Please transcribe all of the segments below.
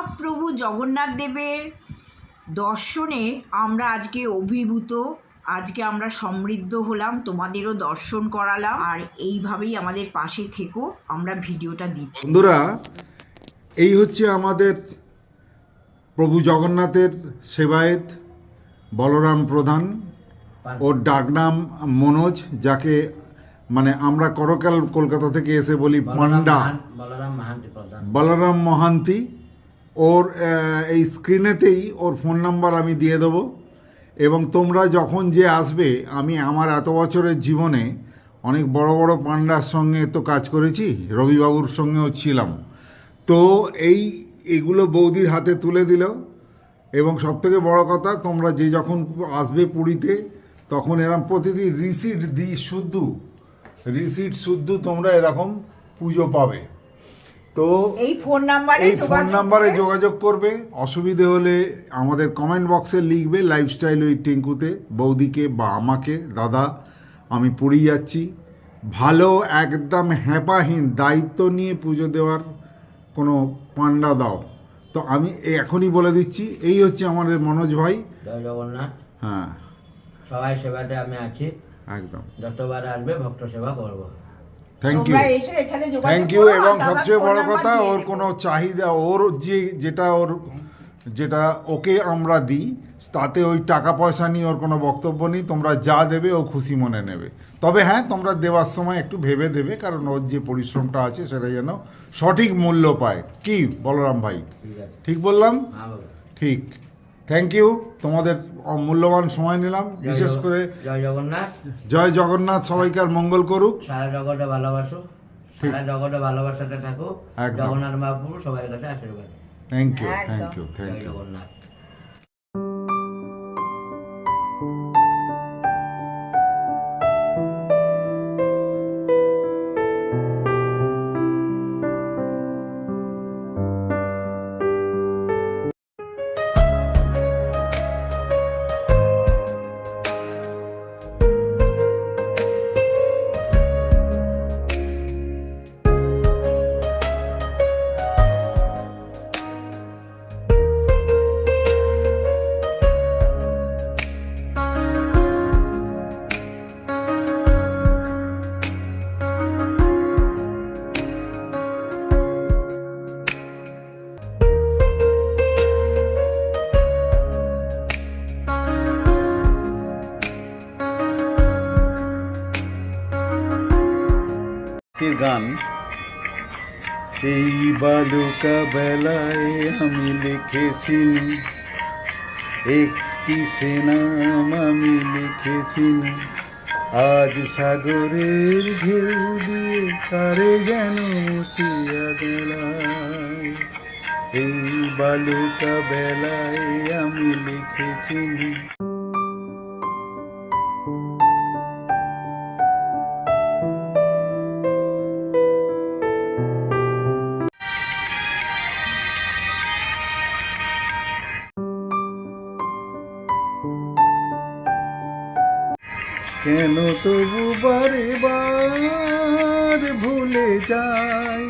মহাপ্রভু জগন্নাথ দেবের দর্শনে আমরা আজকে অভিভূত। আজকে আমরা সমৃদ্ধ হলাম তোমাদেরও দর্শন করালাম আর এইভাবেই আমাদের পাশে থেকো আমরা ভিডিওটা দিচ্ছি। বন্ধুরা এই হচ্ছে আমাদের প্রভু জগন্নাথের সেবায়েত বলরাম প্রধান ওর ডাকনাম মনোজ যাকে মানে আমরা করকাল কলকাতা থেকে এসে বলি পান্ডা বলরাম মাহান্তি বলরাম মহান্তি। ওর এই স্ক্রিনেতেই ওর ফোন নাম্বার আমি দিয়ে দেবো এবং তোমরা যখন যে আসবে, আমি আমার এত বছরের জীবনে অনেক বড় বড় পান্ডার সঙ্গে তো কাজ করেছি, রবিবাবুর সঙ্গেও ছিলাম। তো এই, এগুলো বৌদির হাতে তুলে দিল এবং সবথেকে বড় কথা, তোমরা যে যখন আসবে পুরীতে, তখন এরকম প্রতিদিন রিসিট দিই শুদ্ধ, রিসিট শুদ্ধ তোমরা এরকম পুজো পাবে। তো এই ফোন নাম্বারে এই ফোন নাম্বারে যোগাযোগ করবে। অসুবিধে হলে আমাদের কমেন্ট বক্সে লিখবে লাইফস্টাইল ওই টিঙ্কুতে বৌদিকে বা আমাকে দাদা আমি পুরী যাচ্ছি। ভালো একদম হ্যাপাহীন দায়িত্ব নিয়ে পুজো দেওয়ার কোনো পান্ডা দাও। তো আমি এখনই বলে দিচ্ছি এই হচ্ছে আমাদের মনোজ ভাই। জয় জগন্নাথ। হ্যাঁ। সবাই সেবাতে আমি আছি। একদম। যতবার আসবে ভক্ত সেবা করব। থ্যাংক ইউ থ্যাংক ইউ এবং সবচেয়ে বড় কথা ওর কোনো চাহিদা ওর যে যেটা ওর যেটা ওকে আমরা দিই তাতে ওই টাকা পয়সা নিয়ে ওর কোনো বক্তব্য নেই তোমরা যা দেবে ও খুশি মনে নেবে। তবে হ্যাঁ তোমরা দেওয়ার সময় একটু ভেবে দেবে কারণ ওর যে পরিশ্রমটা আছে সেটা যেন সঠিক মূল্য পায়। কি বলরাম ভাই? ঠিক বললাম? হ্যাঁ ঠিক। থ্যাংক ইউ তোমাদের মূল্যবান সময় নিলাম। বিশেষ করে জয় জগন্নাথ। জয় জগন্নাথ সবাইকার মঙ্গল করুক। সারা জগতে ভালোবাসো। সারা জগতে ভালোবাসাতে থাকো একদম। জগন্নাথ মহাপ্রভু সবাই কাছে আশীর্বাদ। Thank you thank you thank you Jagannath. ভক্তির গান এই বালুকা বেলায় আমি লিখেছি একটি সেনাম আমি লিখেছি আজ সাগরের ঢেউ দিয়ে তারে যেন মুছিয়া গেলায় এই বালুকা বেলায় আমি লিখেছি কেন তবু বারে বার ভুলে যাই?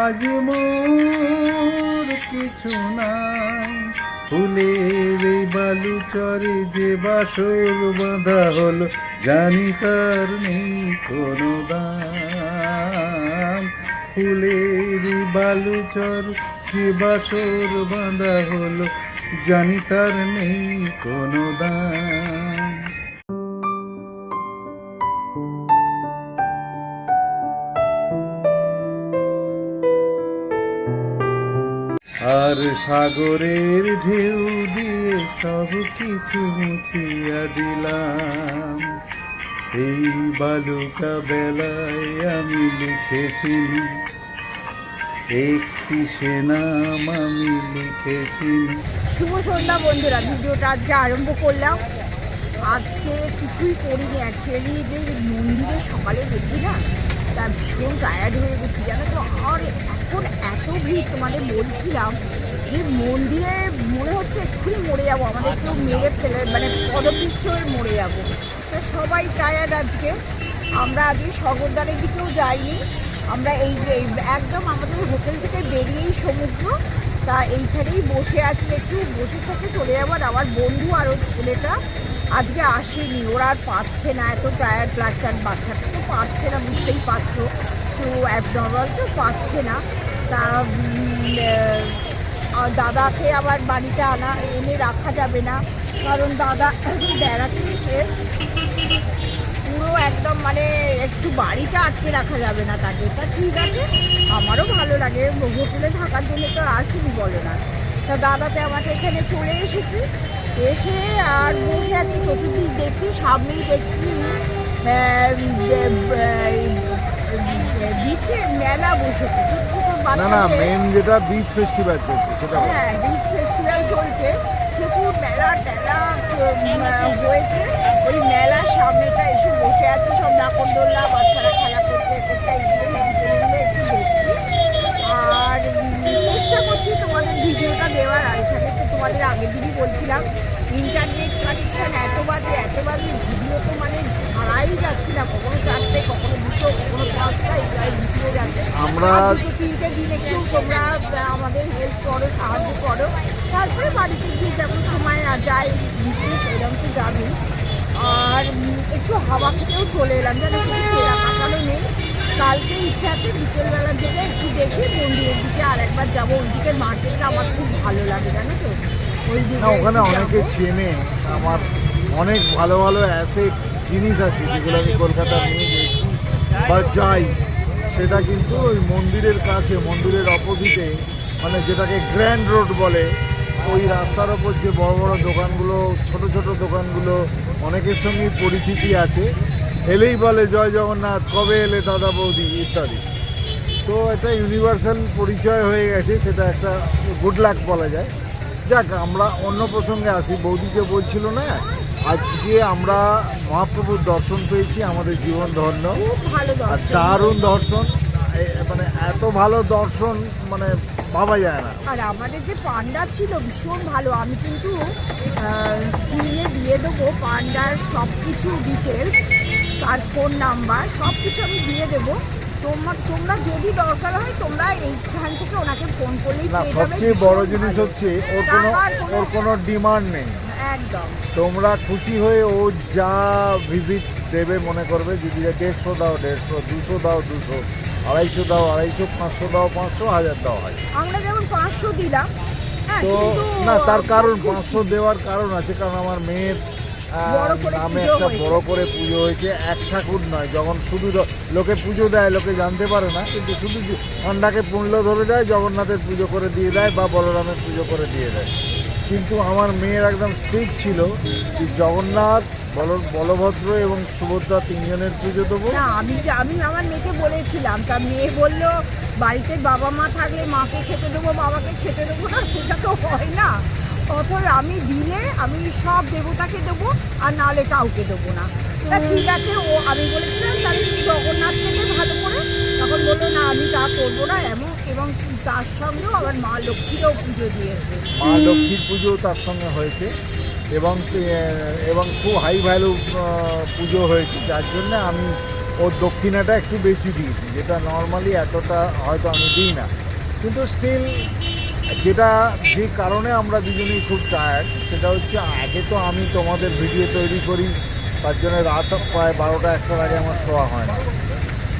আজ মোর কিছু নাই। ফুলের এই বালুচরে যে বাসর বাঁধা হলো, জানি তার নেই কোনো দাম ফুলের এই বালুচর যে বাসর বাঁধা হলো, জানি তার নেই কোনো দাম সাগরের ঢেউ দিয়ে সব কিছু মুছিয়া দিলাম। এই বালুকা বেলায় আমি লিখেছি, একটি সেনাম আমি লিখেছি। শুভ সন্ধ্যা বন্ধুরা, ভিডিওটা আজকে আরম্ভ করলাম। আজকে কিছুই করিনি অ্যাকচুয়ালি যে মন্দিরে সকালে গেছি না, তা ভীষণ টায়ার্ড হয়ে গেছি, জানো তো? আর এখন এত ভিড় তোমাদের বলছিলাম যে মন্দিরে মনে হচ্ছে এক্ষুনি মরে যাব আমাদের কেউ মেরে ফেলে মানে পদপৃষ্ঠ হয়ে মরে যাব। তো সবাই টায়ার্ড আজকে। আমরা আজকে স্বগরদ্বারের দিকেও যাইনি। আমরা এই যে একদম আমাদের হোটেল থেকে বেরিয়েই সমুদ্র। তা এইখানেই বসে আছি একটু। বসে থেকে চলে যাবার আমার বন্ধু আর ওর ছেলেটা আজকে আসেনি। ওরা আর পাচ্ছে না এত টায়ার প্লাস্টার বাচ্চাটা তো পাচ্ছে না বুঝতেই পারছ। তো অ্যাবনর্মাল তো পাচ্ছে না। তা আর দাদাকে আবার বাড়িতে আনা এনে রাখা যাবে না কারণ দাদা বেড়াতে এসে পুরো একদম মানে একটু বাড়িতে আটকে রাখা যাবে না তাকে তা ঠিক আছে আমারও ভালো লাগে হোটেলে থাকার জন্য তো আসেনি বলে না তা দাদাতে আমাকে এখানে চলে এসেছে এসে আর বসে আছি চতুর্দিক দেখছি সামনেই দেখছি বিচে মেলা বসেছে ছোট না না মেন যেটা বিচ ফেস্টিভ্যাল চলছে সেটা হ্যাঁ বিচ ফেস্টিভ্যাল চলছে। প্রচুর মেলা টেলা হয়েছে। ওই মেলার সামনেটা এসে বসে আছে সব নাকরদোল্লা বাচ্চারা খেলা করছে একটু দেখছি। আর চেষ্টা করছি তোমাদের ভিডিওটা দেওয়ার। আর এখানে তো তোমাদের আগের দিনই বলছিলাম ইন্টারনেট কানেকশন এত বাজে এত বাজে ভিডিও তো মানে হারাই যাচ্ছে না কখনো দুটো কখনো পাঁচটা এই ভিডিও যাচ্ছে আমরা- তিনটে দিন একটু তোমরা আমাদের হেল্প করো সাহায্য করো। তারপরে বাড়িতে গিয়ে যেমন সময় যাই বিশেষ এরকম তো যাবি আর একটু হাওয়া খেতেও চলে এলাম যেন কিছু কেনা কাটানো নেই। কালকে ইচ্ছা আছে বিকেলবেলার দিকে একটু দেখি মন্দিরের দিকে আর একবার যাব। ওই দিকের মার্কেটটা আমার খুব ভালো লাগে জানো তো? ওই দিকে ওখানে অনেকে চেনে। আমার অনেক ভালো ভালো অ্যাসেট জিনিস আছে যেগুলো আমি কলকাতা নিয়ে গেছি বা যাই। সেটা কিন্তু ওই মন্দিরের কাছে, মন্দিরের অপোজিটে মানে যেটাকে গ্র্যান্ড রোড বলে, ওই রাস্তার ওপর যে বড় বড় দোকানগুলো, ছোট ছোট দোকানগুলো, অনেকের সঙ্গেই পরিচিতি আছে। এলেই বলে, জয় জগন্নাথ, কবে এলে দাদা বৌদি? ইত্যাদি। তো এটা ইউনিভার্সাল পরিচয় হয়ে গেছে, সেটা একটা গুড লাক বলা যায়। যাক, আমরা অন্য প্রসঙ্গে আসি। বৌদিকে বলছিল না আজকে আমরা মহাপ্রভুর দর্শন পেয়েছি আমাদের জীবন ধন্য। আর দারুণ দর্শন। মানে এত ভালো দর্শন মানে ভাবা যায় না। আর আমাদের যে পান্ডা ছিল ভীষণ ভালো। আমি কিন্তু স্ক্রিনে দিয়ে দেবো পান্ডার সব কিছু ডিটেলস তার ফোন নাম্বার সব কিছু আমি দিয়ে দেবো। তোমার তোমরা যদি দরকার হয় তোমরা এইখান থেকে ওনাকে ফোন করলেই সবচেয়ে বড় জিনিস হচ্ছে ওর কোনো- ওর কোনো ডিমান্ড নেই। একদম তোমরা খুশি হয়ে ও যা ভিজিট দেবে মনে করবে যদি দেড়শো দাও দেড়শো দুশো দাও দুশো আড়াইশো দাও আড়াইশো পাঁচশো দাও পাঁচশো হাজার দাও হয় আমরা যেমন পাঁচশো দিলাম হ্যাঁ তো না তার কারণ। পাঁচশো দেওয়ার কারণ আছে কারণ আমার মেয়ের নামে একটা। বড় করে পুজো হয়েছে এক ঠাকুর নয় যখন শুধু লোকে পুজো দেয় লোকে জানতে পারে না কিন্তু শুধু ঠান্ডাকে পুণ্য ধরে দেয় জগন্নাথের পুজো করে দিয়ে দেয় বা বলরামের পুজো করে দিয়ে দেয় কিন্তু আমার মেয়ের একদম স্ট্রিক্ট ছিল যে জগন্নাথ বল বলভদ্র এবং সুভদ্রা তিনজনের পুজো দেবো। না, আমি যে- আমি আমার মেয়েকে বলেছিলাম, তা মেয়ে বলল, বাড়িতে বাবা মা থাকলে মাকে খেতে দেবো, বাবাকে খেতে দেবো না, সেটা তো হয় না। অথচ আমি দিলে আমি সব দেবতাকে দেবো, আর নাহলে কাউকে দেবো না। তা ঠিক আছে, ও আমি বলেছিলাম, তাহলে জগন্নাথ থেকে ভালো করে। তখন বলল, না, আমি তা করব না, এমন এবং তার সঙ্গেও আবার মা লক্ষ্মীরও পুজো দিয়েছে। মা লক্ষ্মীর পুজো তার সঙ্গে হয়েছে এবং এবং খুব হাই ভ্যালু পুজো হয়েছে। যার জন্য আমি ওর দক্ষিণাটা একটু বেশি দিয়েছি, যেটা নর্মালি এতটা হয়তো আমি দিই না। কিন্তু স্টিল যেটা, যে কারণে আমরা দুজনেই খুব টায়ার্ড সেটা হচ্ছে আগে তো আমি তোমাদের ভিডিও তৈরি করি, তার জন্য রাত প্রায় বারোটা একটার আগে আমার শোয়া হয় না।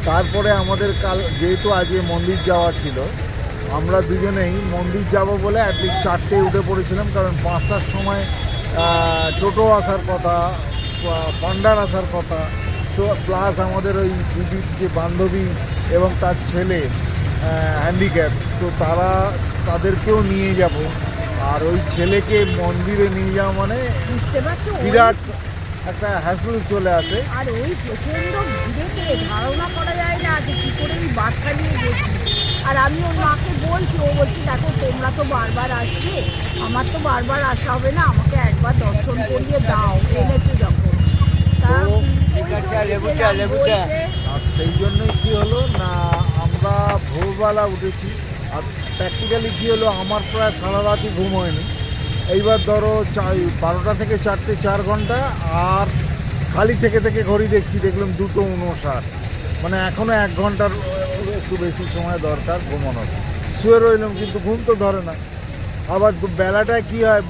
তারপরে আমাদের কাল যেহেতু আজকে মন্দির যাওয়া ছিল আমরা দুজনেই মন্দির যাব বলে অ্যাটলিস্ট চারটে উঠে পড়েছিলাম কারণ পাঁচটার সময় টোটো আসার কথা পান্ডার আসার কথা তো প্লাস আমাদের ওই দিদির যে বান্ধবী এবং তার ছেলে হ্যান্ডিক্যাপ তো তারা তাদেরকেও নিয়ে যাব। আর ওই ছেলেকে মন্দিরে নিয়ে যাওয়া মানে বিরাট একটা হ্যাসল চলে আসে। আর ওই প্রচণ্ড ভিড়েতে ধারণা করা যায় না যে কী করে ওই বাচ্চা নিয়ে গেছি। আর আমি ওর মাকে বলছি ও বলছি দেখো তোমরা তো বারবার আসবে। আমার তো বারবার আসা হবে না। আমাকে একবার দর্শন করিয়ে দাও। এনেছো যখন। তা সেই জন্যই কী হলো? না আমরা ভোরবেলা উঠেছি। আর প্র্যাকটিক্যালি কী হলো? আমার প্রায় সারা রাতই ঘুম হয়নি। এইবার ধরো বারোটা থেকে চারটে চার ঘণ্টা আর খালি থেকে থেকে ঘড়ি দেখছি, দেখলাম দুটো উনষাট। মানে এখনও এক ঘণ্টার একটু বেশি সময় দরকার ঘুমানোর। শুয়ে রইলাম কিন্তু ঘুম তো ধরে না। আবার বেলাটায় কি হয়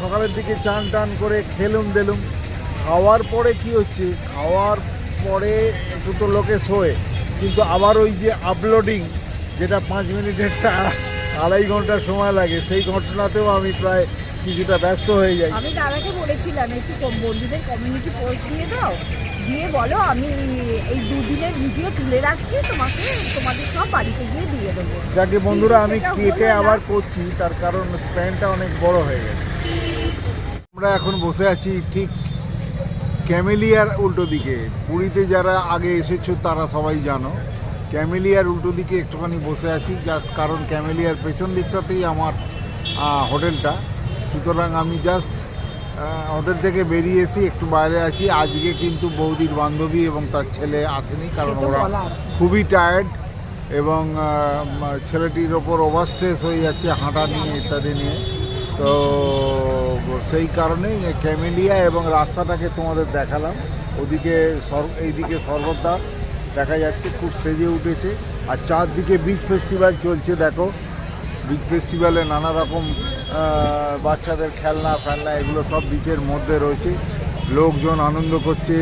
সকালের দিকে চান টান করে খেলুম দেলুম। খাওয়ার পরে কি হচ্ছে, খাওয়ার পরে তো লোকে শোয়, কিন্তু আবার ওই যে আপলোডিং যেটা পাঁচ মিনিটের আড়াই ঘণ্টা সময় লাগে, সেই ঘটনাতেও আমি প্রায় কিছুটা ব্যস্ত হয়ে যাই। আমি দাদাকে বলেছিলাম একটু বন্ধুদের কমিউনিটি পোস্ট দিয়ে দাও। দিয়ে বলো আমি এই দুদিনের ভিডিও তুলে রাখছি তোমাকে তোমাদের সব বাড়িতে গিয়ে দিয়ে দেবো। যাকে বন্ধুরা আমি কেটে আবার করছি তার কারণ স্প্যানটা অনেক বড় হয়ে গেছে। আমরা এখন বসে আছি ঠিক ক্যামেলিয়ার উল্টো দিকে। পুরীতে যারা আগে এসেছ তারা সবাই জানো। ক্যামেলিয়ার উল্টো দিকে একটুখানি বসে আছি। জাস্ট কারণ ক্যামেলিয়ার পেছন দিকটাতেই আমার হোটেলটা সুতরাং আমি জাস্ট হোটেল থেকে বেরিয়ে এসে একটু বাইরে আছি। আজকে কিন্তু বৌদির বান্ধবী এবং তার ছেলে আসেনি কারণ ওরা খুবই টায়ার্ড এবং ছেলেটির ওপর ওভার স্ট্রেস হয়ে যাচ্ছে হাঁটা নিয়ে ইত্যাদি নিয়ে। তো সেই কারণে ক্যামেলিয়া এবং রাস্তাটাকে তোমাদের দেখালাম। ওদিকে সর- এইদিকে সর্বদা দেখা যাচ্ছে খুব সেজে উঠেছে। আর চারদিকে বিচ ফেস্টিভ্যাল চলছে দেখো। বিচ ফেস্টিভ্যালে নানা রকম বাচ্চাদের খেলনা ফেলনা এগুলো সব বিচের মধ্যে রয়েছে। লোকজন আনন্দ করছে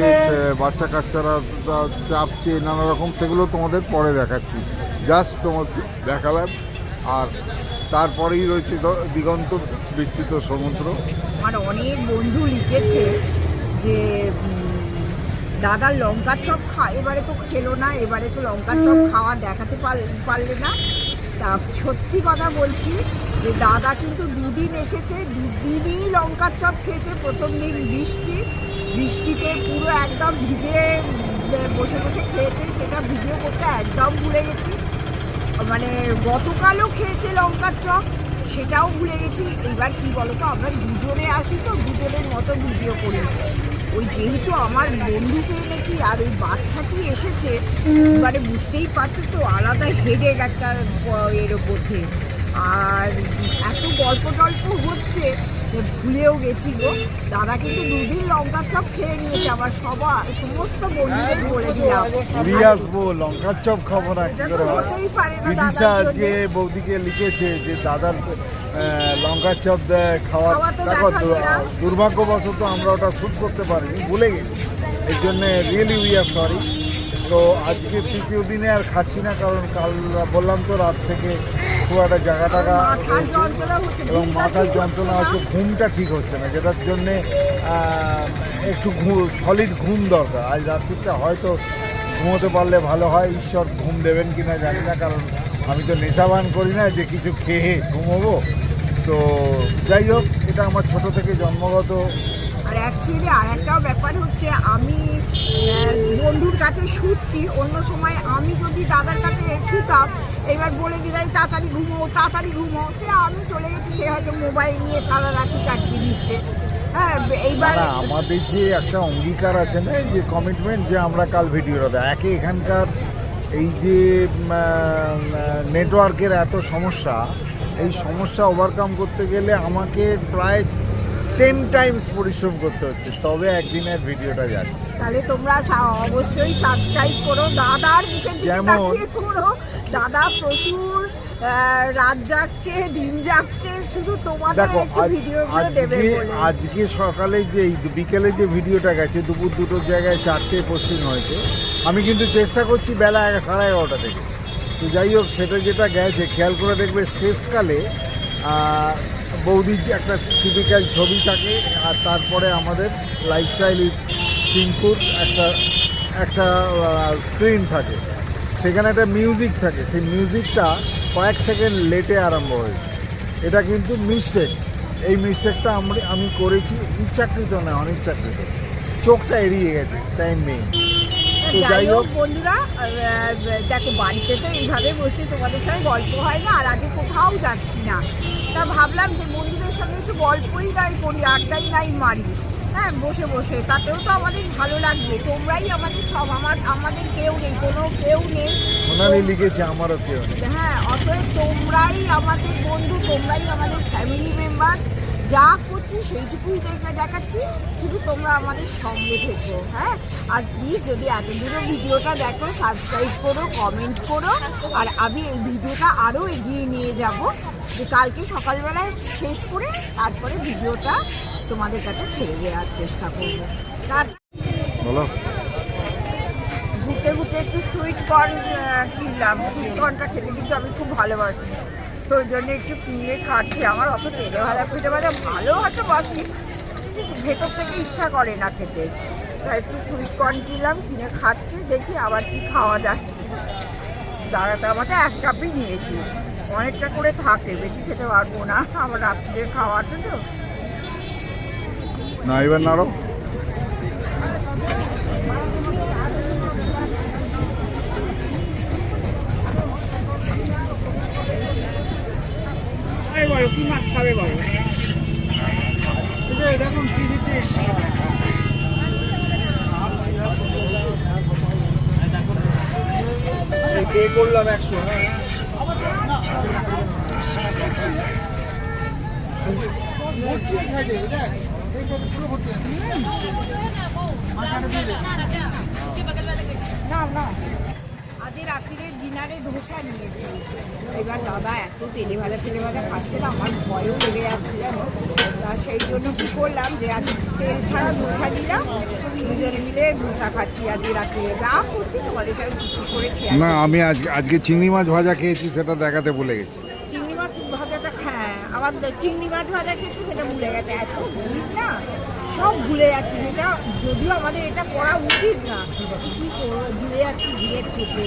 বাচ্চা কাচ্চারা চাপছে নানা রকম সেগুলো তোমাদের পরে দেখাচ্ছি। জাস্ট তোমার দেখালাম। আর তারপরেই রয়েছে দিগন্ত বিস্তৃত সমুদ্র। আমার অনেক বন্ধু লিখেছে যে দাদা লঙ্কার চপ খা এবারে তো খেলো না এবারে তো লঙ্কার চপ খাওয়া দেখাতে পার- পারলে না। তা সত্যি কথা বলছি যে দাদা কিন্তু দুদিন এসেছে দুদিনই লঙ্কার চপ খেয়েছে প্রথম দিন বৃষ্টি বৃষ্টিতে পুরো একদম ভিজে বসে বসে খেয়েছে সেটা ভিডিও করতে একদম ভুলে গেছি। মানে গতকালও খেয়েছে লঙ্কার চপ সেটাও ভুলে গেছি। এবার কি বলতো আমরা দুজনে আসি তো দুজনের মতো ভিডিও করি। ওই যেহেতু আমার বন্ধুকে এনেছি আর ওই বাচ্চাটি এসেছে মানে বুঝতেই পারছ তো আলাদা হেডেক একটা এর মধ্যে। আর এত গল্প টল্প হচ্ছে ভুলেও গেছি গো। দাদা কিন্তু দুদিন লঙ্কার চপ খেয়ে নিয়েছে আবার সবার সমস্ত বন্ধুদের বলে দিলাম। আসব লঙ্কার চপ খাব না কি করে বিদিশা আজকে বৌদিকে লিখেছে যে দাদার লঙ্কার চপ দেয় খাওয়ার খাওয়া দেখো। দুর্ভাগ্যবশত আমরা ওটা শ্যুট করতে পারিনি ভুলে গেছি। এই জন্য রিয়েলি উই আর সরি তো আজকে তৃতীয় দিনে আর খাচ্ছি না কারণ কাল বললাম তো রাত থেকে খুব একটা জায়গা টাকা এবং মাথার যন্ত্রণা হচ্ছে, ঘুমটা ঠিক হচ্ছে না, যেটার জন্যে একটু সলিড ঘুম দরকার। আজ রাত্রিটা হয়তো ঘুমোতে পারলে ভালো হয়, ঈশ্বর ঘুম দেবেন কি না জানি না, কারণ আমি তো নেশাবান করি না যে কিছু খেয়ে ঘুমোবো। তো যাই হোক, এটা আমার ছোট থেকে জন্মগত। আর অ্যাকচুয়ালি আর একটাও ব্যাপার হচ্ছে, আমি বন্ধুর কাছে শুচ্ছি, অন্য সময় আমি যদি দাদার কাছে শুতাম, এবার বলে দিদাই তাড়াতাড়ি ঘুমো তাড়াতাড়ি ঘুমো। সে আমি চলে গেছি, সে হয়তো মোবাইল নিয়ে সারা রাতি কাটিয়ে দিচ্ছে। হ্যাঁ এইবার আমাদের যে একটা অঙ্গীকার আছে না যে কমিটমেন্ট যে আমরা কাল ভিডিওটা দেয় একে এখানকার এই যে নেটওয়ার্কের এত সমস্যা, এই সমস্যা ওভারকাম করতে গেলে আমাকে প্রায় টেন টাইমস পরিশ্রম করতে হচ্ছে তবে একদিনের ভিডিওটা যাচ্ছে। তাহলে তোমরা অবশ্যই সাবস্ক্রাইব করো। দাদার মুখের দিকে যেমন- তাকিয়ে করো দাদা প্রচুর রাত জাগছে দিন জাগছে শুধু তোমাদের একটু ভিডিওগুলো দেবে আজকে সকালে যে বিকেলে যে ভিডিওটা গেছে দুপুর দুটোর জায়গায় চারটে পোস্টিং হয়েছে। আমি কিন্তু চেষ্টা করছি বেলা সাড়ে এগারোটা থেকে। তো যাই হোক সেটা যেটা গেছে খেয়াল করে দেখবে শেষকালে বৌদির একটা টিপিক্যাল ছবি থাকে আর তারপরে আমাদের লাইফস্টাইল সিঙ্কুর একটা একটা স্ক্রিন থাকে। সেখানে একটা মিউজিক থাকে। সেই মিউজিকটা কয়েক সেকেন্ড লেটে আরম্ভ হয়েছে এটা কিন্তু মিস্টেক এই মিস্টেকটা আমি আমি করেছি ইচ্ছাকৃত না অনিচ্ছাকৃত। চোখটা এড়িয়ে গেছে টাইম নেই। তো যাই হোক। বন্ধুরা দেখো বাড়িতে তো এইভাবে বসে তোমাদের সঙ্গে গল্প হয় না আর আজকে কোথাও যাচ্ছি না। তা ভাবলাম যে বন্ধুদের সঙ্গে একটু গল্পই নাই করি আড্ডাই নাই মারি। হ্যাঁ বসে বসে। তাতেও তো আমাদের ভালো লাগবে। তোমরাই আমাদের সব আমার আমাদের কেউ নেই কোনো কেউ নেই। সোনালি লিখেছে আমারও কেউ নেই। হ্যাঁ অতএব তোমরাই আমাদের বন্ধু তোমরাই আমাদের ফ্যামিলি মেম্বার যা করছি সেইটুকুই দেখে দেখাচ্ছি। শুধু তোমরা আমাদের সঙ্গে থেকো হ্যাঁ? আর প্লিজ যদি এত দূরে ভিডিওটা দেখো সাবস্ক্রাইব করো কমেন্ট করো। আর আমি এই ভিডিওটা আরও এগিয়ে নিয়ে যাব। যে কালকে সকালবেলায় শেষ করে তারপরে ভিডিওটা তোমাদের কাছে ছেড়ে দেওয়ার চেষ্টা করব। তার ঘুরতে ঘুরতে একটু সুইট কর্ন কিনলাম। সুইট কর্নটা খেতে কিন্তু আমি খুব ভালোবাসি। তো ওই জন্য একটু কিনে খাচ্ছি। আমার অত তেলে ভাজা খেতে ভাজা ভালো হয়তো বাসি। ভেতর থেকে ইচ্ছা করে না খেতে। তাই একটু সুইট কর্ন কিনলাম কিনে খাচ্ছি দেখি আবার কি খাওয়া যায়। দাঁড়াতে আমাকে এক কাপই নিয়েছি। অনেকটা করে থাকে বেশি খেতে পারব না। আবার রাত্রে খাওয়া আছে তো। না এবার নাড়ো। বলো কি মাছ খাবে বলো? পে করলাম একশো? হ্যাঁ না না আজকে রাত্রিরে ডিনারে ধোসা নিয়েছি। এবার দাদা এত তেলে ভাজা তেলে ভাজা খাচ্ছে না আমার ভয়ও লেগে যাচ্ছে জানো। তা সেই জন্য কী করলাম যে আজ তেল ছাড়া ধোসা নিলাম দুজনে মিলে ধোসা খাচ্ছি আজকে রাত্রিরে। যা করছি তোমাদের সাথে করে খেয়ে না আমি আজকে আজকে চিংড়ি মাছ ভাজা খেয়েছি সেটা দেখাতে ভুলে গেছি চিংড়ি মাছ ভাজাটা হ্যাঁ আবার চিংড়ি মাছ ভাজা খেয়েছি সেটা ভুলে গেছে। এত ভুল না? সব ভুলে যাচ্ছি। সেটা যদিও আমাদের এটা করা উচিত না। কি করব? ভুলে যাচ্ছি ভিড়ের চোখে।